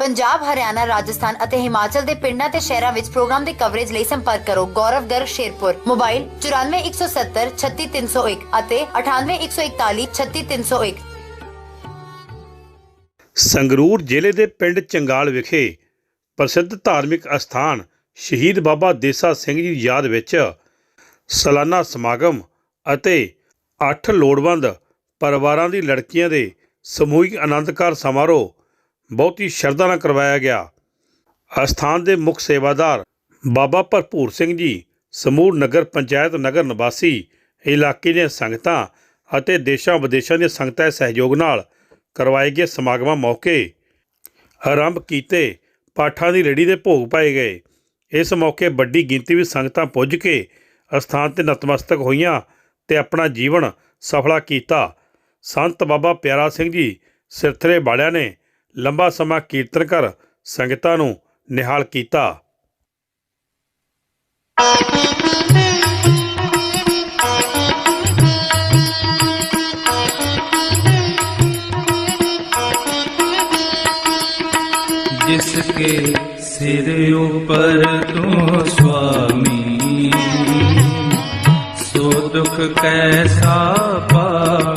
ਪੰਜਾਬ, ਹਰਿਆਣਾ, ਰਾਜਸਥਾਨ ਅਤੇ ਹਿਮਾਚਲ ਦੇ ਪਿੰਡਾਂ ਤੇ ਸ਼ਹਿਰਾਂ ਵਿੱਚ ਪ੍ਰੋਗਰਾਮ ਦੀ ਕਵਰੇਜ ਲਈ ਸੰਪਰਕ ਕਰੋ। ਗੌਰਵ ਗਰਗ ਸ਼ੇਰਪੁਰ। ਮੋਬਾਈਲ 94170 36301 ਅਤੇ 98141 36301 ਸੰਗਰੂਰ ਜ਼ਿਲ੍ਹੇ ਦੇ ਪਿੰਡ ਚੰਗਾਲ ਵਿਖੇ ਪ੍ਰਸਿੱਧ ਧਾਰਮਿਕ ਅਸਥਾਨ ਸ਼ਹੀਦ ਬਾਬਾ ਦੇਸਾ ਸਿੰਘ ਜੀ ਦੀ ਯਾਦ ਵਿੱਚ ਸਾਲਾਨਾ ਸਮਾਗਮ ਅਤੇ 8 ਲੋੜਵੰਦ ਪਰਿਵਾਰਾਂ ਦੀ ਲੜਕੀਆਂ ਦੇ ਸਮੂਹਿਕ ਆਨੰਦ ਕਾਰ ਸਮਾਰੋਹ ਬਹੁਤ ਹੀ ਸ਼ਰਧਾ ਨਾਲ ਕਰਵਾਇਆ ਗਿਆ। ਅਸਥਾਨ ਦੇ ਮੁੱਖ ਸੇਵਾਦਾਰ ਬਾਬਾ ਭਰਪੂਰ ਸਿੰਘ ਜੀ, ਸਮੂਹ ਨਗਰ ਪੰਚਾਇਤ ਨਗਰ ਨਿਵਾਸੀ, ਇਲਾਕੇ ਦੀਆਂ ਸੰਗਤਾਂ ਅਤੇ ਦੇਸ਼ਾਂ ਵਿਦੇਸ਼ਾਂ ਦੀਆਂ ਸੰਗਤਾਂ ਦੇ ਸਹਿਯੋਗ ਨਾਲ ਕਰਵਾਏ ਗਏ ਸਮਾਗਮਾਂ ਮੌਕੇ ਆਰੰਭ ਕੀਤੇ ਪਾਠਾਂ ਦੀ ਰੇੜੀ ਦੇ ਭੋਗ ਪਾਏ ਗਏ। ਇਸ ਮੌਕੇ ਵੱਡੀ ਗਿਣਤੀ ਵਿੱਚ ਸੰਗਤਾਂ ਪੁੱਜ ਕੇ ਅਸਥਾਨ ਤੇ ਨਤਮਸਤਕ ਹੋਈਆਂ ਤੇ ਆਪਣਾ ਜੀਵਨ ਸਫਲਾ ਕੀਤਾ। ਸੰਤ ਬਾਬਾ ਪਿਆਰਾ ਸਿੰਘ ਜੀ ਸਿਰਥਰੇ ਵਾਲਿਆਂ ਨੇ ਲੰਬਾ ਸਮਾਂ ਕੀਰਤਨ ਕਰ ਸੰਗਤਾਂ ਨੂੰ ਨਿਹਾਲ ਕੀਤਾ जिसके सिर ऊपर तू स्वामी सो दुख कैसा पावे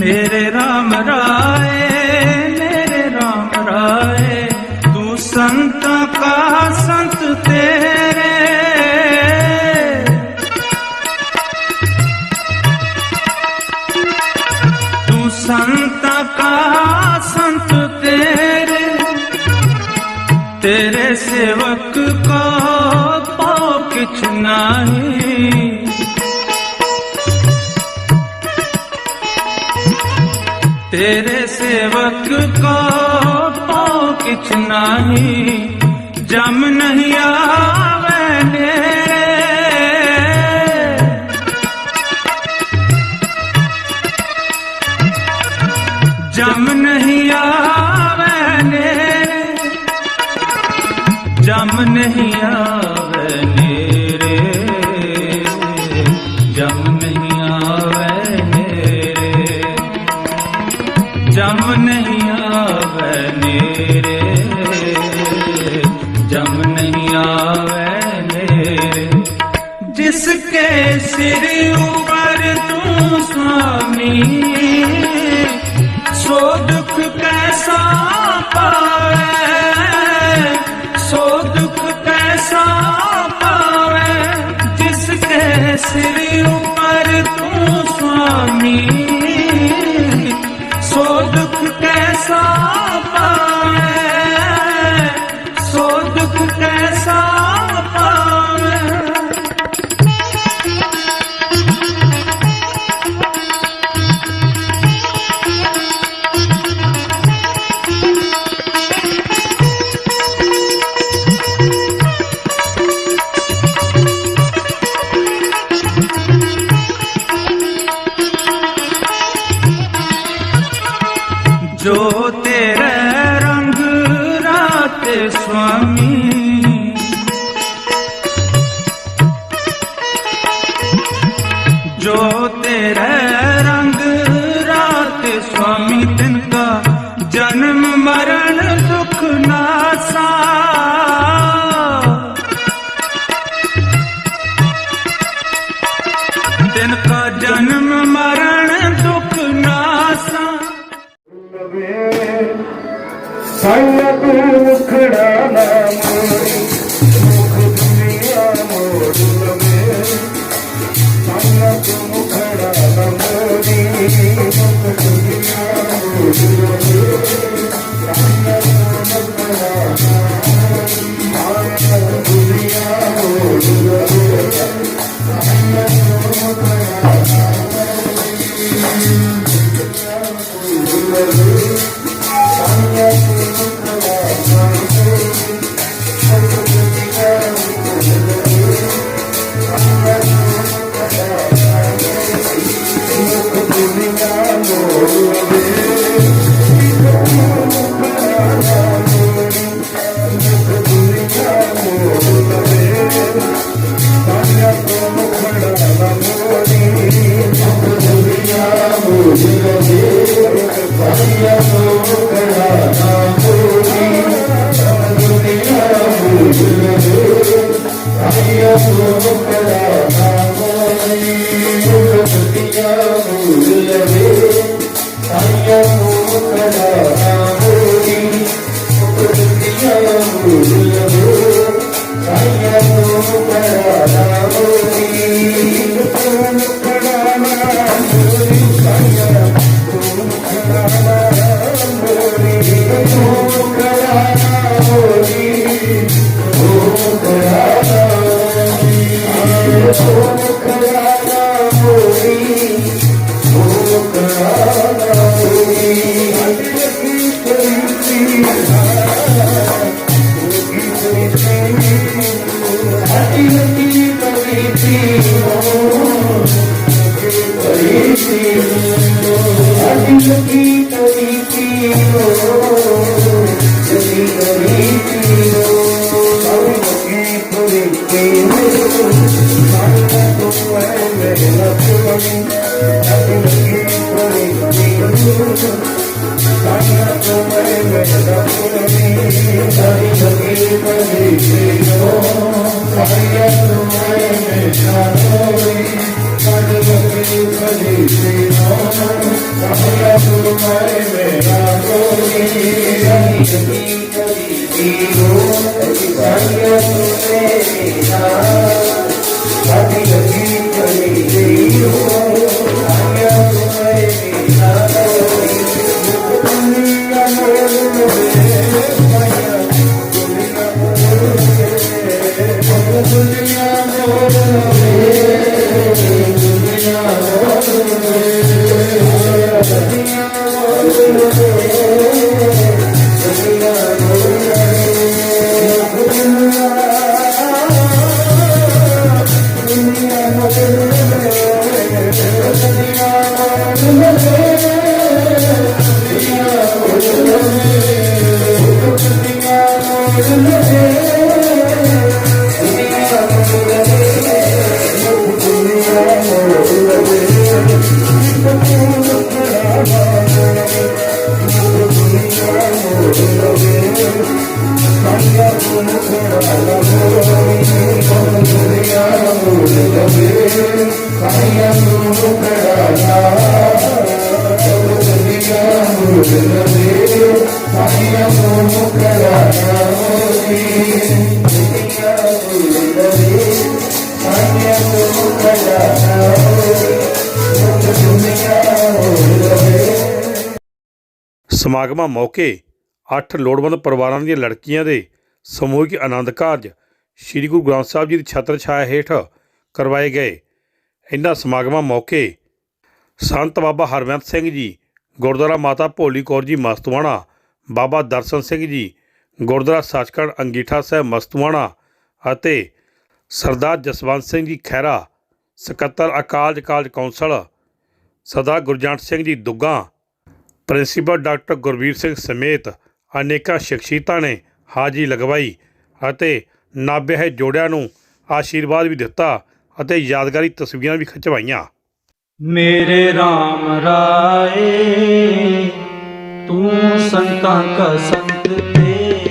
ਮੇਰੇ RAM ਰਾਏ। तेरे सेवक को पाओ किछ नहीं जम नहीं आवे ਸੰਗਤ ਮੁਖੜਾ Deus. Thank you. ਸਮਾਗਮਾਂ ਮੌਕੇ ਅੱਠ ਲੋੜਵੰਦ ਪਰਿਵਾਰਾਂ ਦੀਆਂ ਲੜਕੀਆਂ ਦੇ ਸਮੂਹਿਕ ਆਨੰਦ ਕਾਰਜ ਸ੍ਰੀ ਗੁਰੂ ਗ੍ਰੰਥ ਸਾਹਿਬ ਜੀ ਦੀ ਛਤਰ ਛਾਇਆ ਹੇਠ ਕਰਵਾਏ ਗਏ। ਇਹਨਾਂ ਸਮਾਗਮਾਂ ਮੌਕੇ ਸੰਤ ਬਾਬਾ ਹਰਵੰਤ ਸਿੰਘ ਜੀ, ਗੁਰਦੁਆਰਾ ਮਾਤਾ ਭੋਲੀ ਕੌਰ ਜੀ ਮਸਤਵਾਣਾ ਬਾਬਾ ਦਰਸ਼ਨ ਸਿੰਘ ਜੀ, ਗੁਰਦੁਆਰਾ ਸੱਚਖੰਡ ਅੰਗੀਠਾ ਸਾਹਿਬ ਮਸਤਵਾਣਾ ਅਤੇ ਸਰਦਾਰ ਜਸਵੰਤ ਸਿੰਘ ਜੀ ਖੈਰਾ ਸਕੱਤਰ Akal college council Sardar Gurjant Singh ji Dugga, principal doctor Gurveer Singh ਸਮੇਤ ਅਨੇਕਾਂ ਸ਼ਖਸੀਅਤਾਂ ਨੇ ਹਾਜ਼ਰੀ ਲਗਵਾਈ ਅਤੇ ਨਾਬਹਿ ਜੋੜਿਆਂ ਨੂੰ ਆਸ਼ੀਰਵਾਦ ਵੀ ਦਿੱਤਾ ਅਤੇ ਯਾਦਗਾਰੀ ਤਸਵੀਰਾਂ ਵੀ ਖਿਚਵਾਈਆਂ। ਮੇਰੇ RAM ਰਾਏ, ਤੂੰ ਸੰਤਾਂ ਕਾ ਸੰਤ ਤੇਰੇ।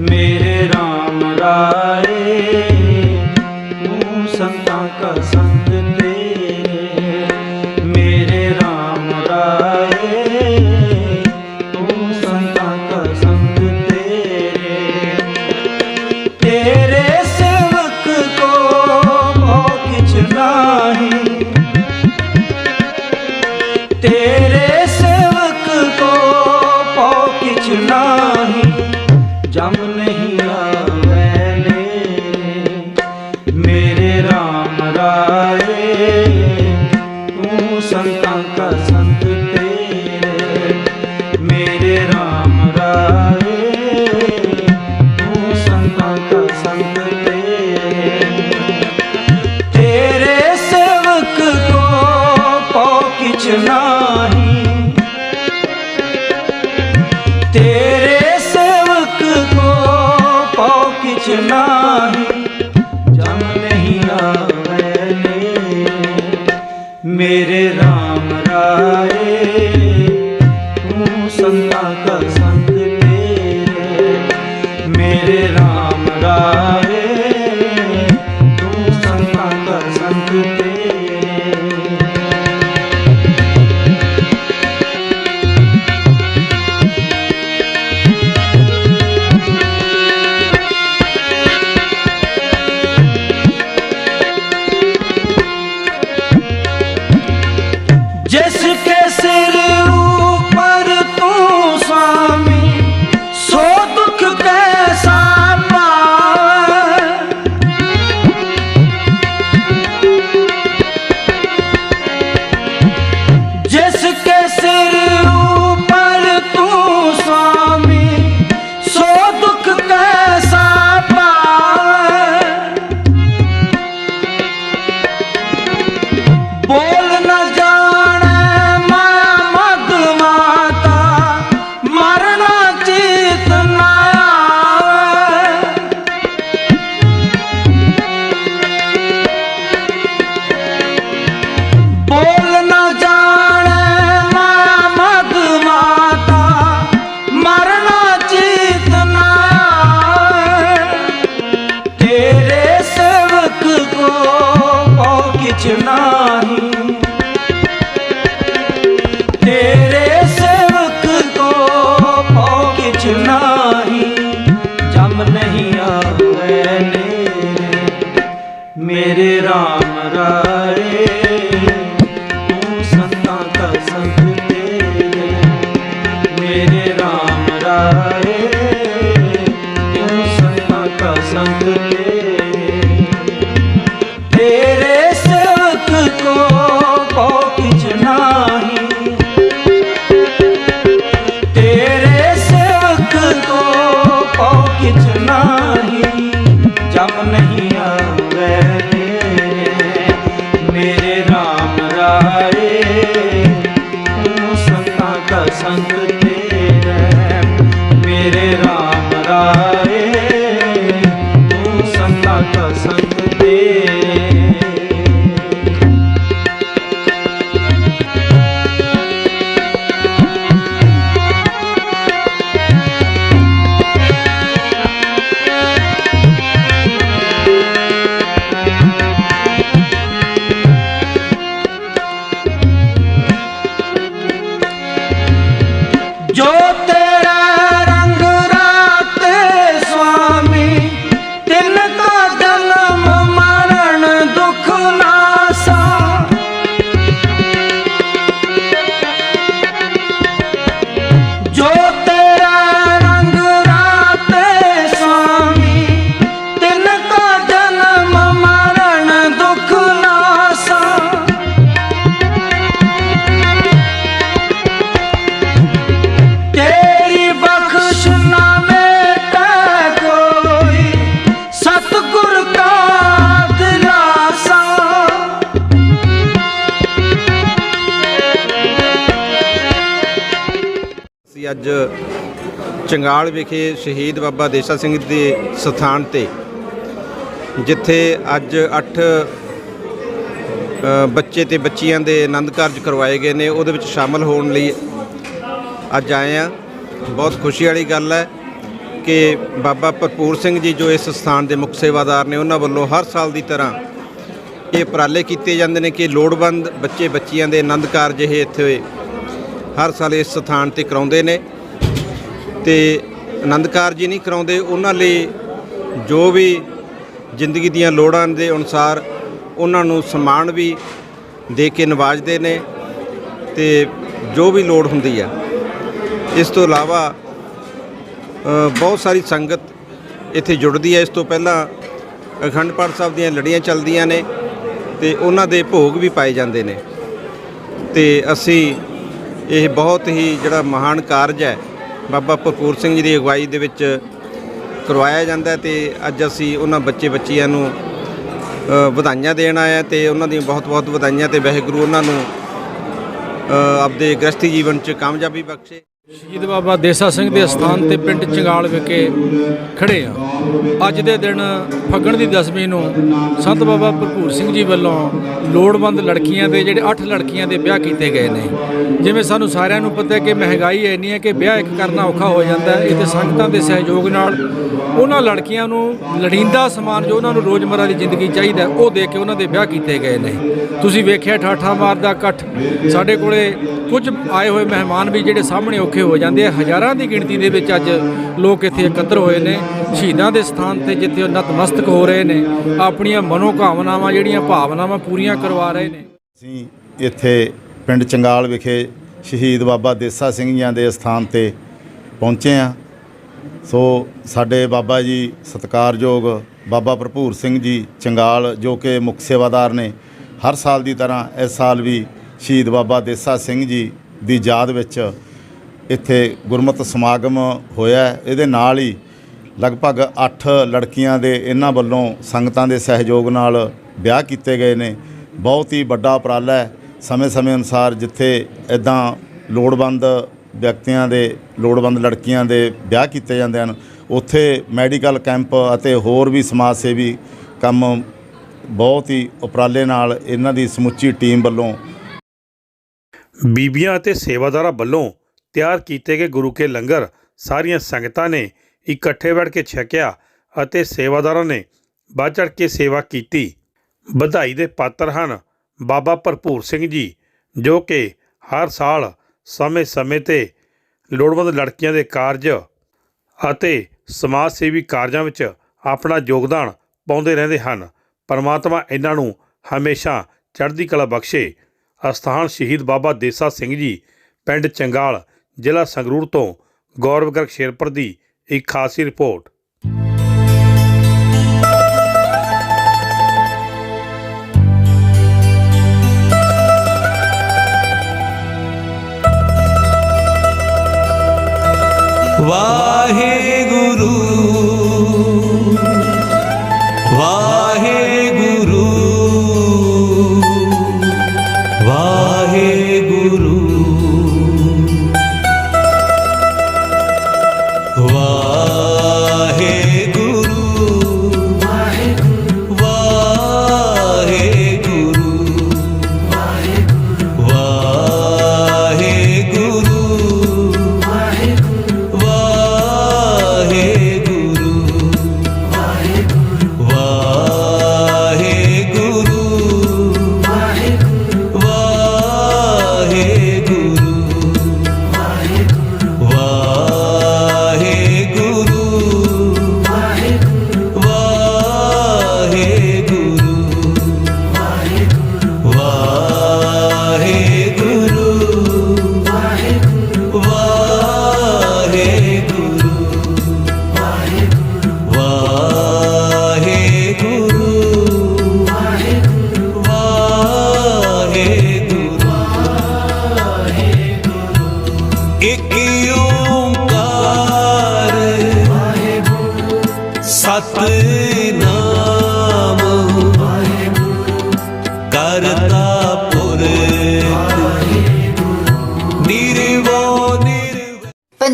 ਮੇਰੇ RAM ਰਾਏ ਜਿਸ ਕੇ ਸਿਰ ਕਾ ਸੰਗ ਦੇ। ਚੰਗਾਲ ਵਿਖੇ ਸ਼ਹੀਦ ਬਾਬਾ ਦੇਸਾ ਸਿੰਘ ਦੇ ਸਥਾਨ ਤੇ, ਜਿੱਥੇ ਅੱਜ 8 ਬੱਚੇ ਤੇ ਬੱਚੀਆਂ ਦੇ ਆਨੰਦ ਕਾਰਜ ਕਰਵਾਏ ਗਏ ਨੇ, ਉਹਦੇ ਵਿੱਚ ਸ਼ਾਮਲ ਹੋਣ ਲਈ ਅੱਜ ਆਏ ਆ ਬਹੁਤ ਖੁਸ਼ੀ ਵਾਲੀ ਗੱਲ ਹੈ ਕਿ ਬਾਬਾ ਭਰਪੂਰ ਸਿੰਘ ਜੀ ਜੋ ਇਸ ਸਥਾਨ ਦੇ ਮੁੱਖ ਸੇਵਾਦਾਰ ਨੇ, ਉਹਨਾਂ ਵੱਲੋਂ ਹਰ ਸਾਲ ਦੀ ਤਰ੍ਹਾਂ ਇਹ ਉਪਰਾਲੇ ਕੀਤੇ ਜਾਂਦੇ ਨੇ ਕਿ ਲੋੜਵੰਦ ਬੱਚੇ ਬੱਚੀਆਂ ਦੇ ਆਨੰਦ ਕਾਰਜ ਇਹ ਇੱਥੇ ਹਰ ਸਾਲ ਇਸ ਸਥਾਨ ਤੇ ਕਰਾਉਂਦੇ ਨੇ। ਤੇ ਆਨੰਦ ਕਾਰਜ ਹੀ ਨਹੀਂ ਕਰਾਉਂਦੇ, ਉਹਨਾਂ ਲਈ ਜੋ ਵੀ ਜ਼ਿੰਦਗੀ ਦੀਆਂ ਲੋੜਾਂ ਦੇ ਅਨੁਸਾਰ ਉਹਨਾਂ ਨੂੰ ਸਨਮਾਨ ਵੀ ਦੇ ਕੇ ਨਵਾਜਦੇ ਨੇ ਤੇ ਜੋ ਵੀ ਲੋੜ ਹੁੰਦੀ ਆ ਇਸ ਤੋਂ ਇਲਾਵਾ ਬਹੁਤ ਸਾਰੀ ਸੰਗਤ ਇੱਥੇ ਜੁੜਦੀ ਹੈ। ਇਸ ਤੋਂ ਪਹਿਲਾਂ ਅਖੰਡ ਪਾਠ ਸਾਹਿਬ ਦੀਆਂ ਲੜੀਆਂ ਚੱਲਦੀਆਂ ਨੇ ਤੇ ਉਹਨਾਂ ਦੇ ਭੋਗ ਵੀ ਪਾਏ ਜਾਂਦੇ ਨੇ। ਤੇ ਅਸੀਂ ਇਹ ਬਹੁਤ ਹੀ ਜਿਹੜਾ ਮਹਾਨ ਕਾਰਜ ਹੈ ਬਾਬਾ ਭਰਪੂਰ ਸਿੰਘ ਜੀ ਦੀ ਅਗਵਾਈ ਦੇ ਵਿੱਚ ਕਰਵਾਇਆ ਜਾਂਦਾ ਹੈ ਤੇ ਅੱਜ ਅਸੀਂ ਉਹਨਾਂ ਬੱਚੇ ਬੱਚੀਆਂ ਨੂੰ ਵਧਾਈਆਂ ਦੇਣ ਆਏ ਹਾਂ ਤੇ ਉਹਨਾਂ ਦੀਆਂ ਬਹੁਤ ਬਹੁਤ ਵਧਾਈਆਂ ਤੇ ਵਾਹਿਗੁਰੂ ਉਹਨਾਂ ਨੂੰ ਆਪਦੇ ਗ੍ਰਸਤੀ ਜੀਵਨ 'ਚ ਕਾਮਯਾਬੀ ਬਖਸ਼ੇ। ਸ਼ਹੀਦ ਬਾਬਾ ਦੇਸਾ ਸਿੰਘ ਦੇ ਸਥਾਨ ਤੇ ਪਿੰਡ ਚੰਗਾਲ ਵਿਖੇ ਖੜੇ ਆ ਅੱਜ ਦੇ ਦਿਨ ਫੱਗਣ ਦੀ ਦਸਵੀਂ ਨੂੰ ਸੰਤ ਬਾਬਾ ਭਰਪੂਰ ਸਿੰਘ ਜੀ ਵੱਲੋਂ ਲੋੜਵੰਦ ਲੜਕੀਆਂ ਦੇ ਜਿਹੜੇ 8 ਲੜਕੀਆਂ ਦੇ ਵਿਆਹ ਕੀਤੇ ਗਏ ਨੇ। ਜਿਵੇਂ ਸਾਨੂੰ ਸਾਰਿਆਂ ਨੂੰ ਪਤਾ ਹੈ ਕਿ ਮਹਿੰਗਾਈ ਇੰਨੀ ਹੈ ਕਿ ਵਿਆਹ ਇੱਕ ਕਰਨਾ ਔਖਾ ਹੋ ਜਾਂਦਾ ਹੈ। ਇਹ ਸੰਗਤਾਂ ਦੇ ਸਹਿਯੋਗ ਨਾਲ ਉਹਨਾਂ ਲੜਕੀਆਂ ਨੂੰ ਲੜੀਂਦਾ ਸਮਾਨ ਜੋ ਉਹਨਾਂ ਨੂੰ ਰੋਜ਼ਮਰਾ ਦੀ ਜ਼ਿੰਦਗੀ ਚਾਹੀਦਾ ਉਹ ਦੇ ਕੇ ਉਹਨਾਂ ਦੇ ਵਿਆਹ ਕੀਤੇ ਗਏ ਨੇ। ਤੁਸੀਂ ਵੇਖਿਆ ਠਾਠਾ ਮਾਰਦਾ ਇਕੱਠ। ਸਾਡੇ ਕੋਲੇ ਕੁਝ ਆਏ ਹੋਏ ਮਹਿਮਾਨ ਵੀ ਜਿਹੜੇ ਸਾਹਮਣੇ ਔਖੇ ਹੋ ਜਾਂਦੇ ਆ। ਹਜ਼ਾਰਾਂ ਦੀ ਗਿਣਤੀ ਦੇ ਵਿੱਚ ਅੱਜ ਲੋਕ ਇੱਥੇ ਇਕੱਤਰ ਹੋਏ ਨੇ। ਸ਼ਹੀਦਾਂ ਦੇ ਸਥਾਨ ਤੇ ਜਿੱਥੇ ਉਹ ਨਤਮਸਤਕ ਹੋ ਰਹੇ ਨੇ। ਆਪਣੀਆਂ ਮਨੋਕਾਮਨਾਵਾਂ, ਜਿਹੜੀਆਂ ਭਾਵਨਾਵਾਂ ਪੂਰੀਆਂ ਕਰਵਾ ਰਹੇ ਨੇ। ਅਸੀਂ ਇੱਥੇ ਪਿੰਡ ਚੰਗਾਲ ਵਿਖੇ ਸ਼ਹੀਦ ਬਾਬਾ ਦੇਸਾ ਸਿੰਘ ਜੀ ਦੇ ਸਥਾਨ ਤੇ ਪਹੁੰਚੇ ਹਾਂ। ਸੋ ਸਾਡੇ ਬਾਬਾ ਜੀ ਸਤਿਕਾਰਯੋਗ ਬਾਬਾ ਭਰਪੂਰ ਸਿੰਘ ਜੀ ਚੰਗਾਲ, ਜੋ ਕਿ ਮੁੱਖ ਸੇਵਾਦਾਰ ਨੇ, ਹਰ ਸਾਲ ਦੀ ਤਰ੍ਹਾਂ ਇਸ ਸਾਲ ਵੀ ਸ਼ਹੀਦ ਬਾਬਾ ਦੇਸਾ ਸਿੰਘ ਜੀ ਦੀ ਯਾਦ ਵਿੱਚ ਇੱਥੇ ਗੁਰਮਤਿ ਸਮਾਗਮ ਹੋਇਆ ਇਹਦੇ ਨਾਲ ਹੀ ਲਗਭਗ 8 ਲੜਕੀਆਂ ਦੇ ਇਹਨਾਂ ਵੱਲੋਂ ਸੰਗਤਾਂ ਦੇ ਸਹਿਯੋਗ ਨਾਲ ਵਿਆਹ ਕੀਤੇ ਗਏ ਨੇ। ਬਹੁਤ ਹੀ ਵੱਡਾ ਉਪਰਾਲਾ ਹੈ। ਸਮੇਂ-ਸਮੇਂ ਅਨੁਸਾਰ ਜਿੱਥੇ ਇਦਾਂ ਲੋੜਵੰਦ ਵਿਅਕਤੀਆਂ ਦੇ, ਲੋੜਵੰਦ ਲੜਕੀਆਂ ਦੇ ਵਿਆਹ ਕੀਤੇ ਜਾਂਦੇ ਹਨ, ਉੱਥੇ ਮੈਡੀਕਲ ਕੈਂਪ ਅਤੇ ਹੋਰ ਵੀ ਸਮਾਜ ਸੇਵੀ ਕੰਮ ਬਹੁਤ ਹੀ ਉਪਰਾਲੇ ਨਾਲ ਇਹਨਾਂ ਦੀ ਸਮੁੱਚੀ ਟੀਮ ਵੱਲੋਂ ਬੀਬੀਆਂ ਅਤੇ ਸੇਵਾਦਾਰਾਂ ਵੱਲੋਂ ਤਿਆਰ ਕੀਤੇ ਗਏ ਗੁਰੂ ਕੇ ਲੰਗਰ ਸਾਰੀਆਂ ਸੰਗਤਾਂ ਨੇ ਇਕੱਠੇ ਬੈਠ ਕੇ ਛਕਿਆ ਅਤੇ ਸੇਵਾਦਾਰਾਂ ਨੇ ਵੱਧ ਚੜ੍ਹ ਕੇ ਸੇਵਾ ਕੀਤੀ। ਵਧਾਈ ਦੇ ਪਾਤਰ ਹਨ ਬਾਬਾ ਭਰਪੂਰ ਸਿੰਘ ਜੀ, ਜੋ ਕਿ ਹਰ ਸਾਲ ਸਮੇਂ-ਸਮੇਂ ਤੇ ਲੋੜਵੰਦ ਲੜਕੀਆਂ ਦੇ ਕਾਰਜ ਅਤੇ ਸਮਾਜ ਸੇਵੀ ਕਾਰਜਾਂ ਵਿੱਚ ਆਪਣਾ ਯੋਗਦਾਨ ਪਾਉਂਦੇ ਰਹਿੰਦੇ ਹਨ। ਪਰਮਾਤਮਾ ਇਹਨਾਂ ਨੂੰ ਹਮੇਸ਼ਾ ਚੜ੍ਹਦੀ ਕਲਾ ਬਖਸ਼ੇ। ਅਸਥਾਨ ਸ਼ਹੀਦ ਬਾਬਾ ਦੇਸਾ ਸਿੰਘ ਜੀ, ਪਿੰਡ ਚੰਗਾਲ ਜ਼ਿਲ੍ਹਾ ਸੰਗਰੂਰ ਤੋਂ ਗੌਰਵ ਗਰਗ ਸ਼ੇਰਪੁਰ ਦੀ ਇੱਕ ਖਾਸੀ ਰਿਪੋਰਟ।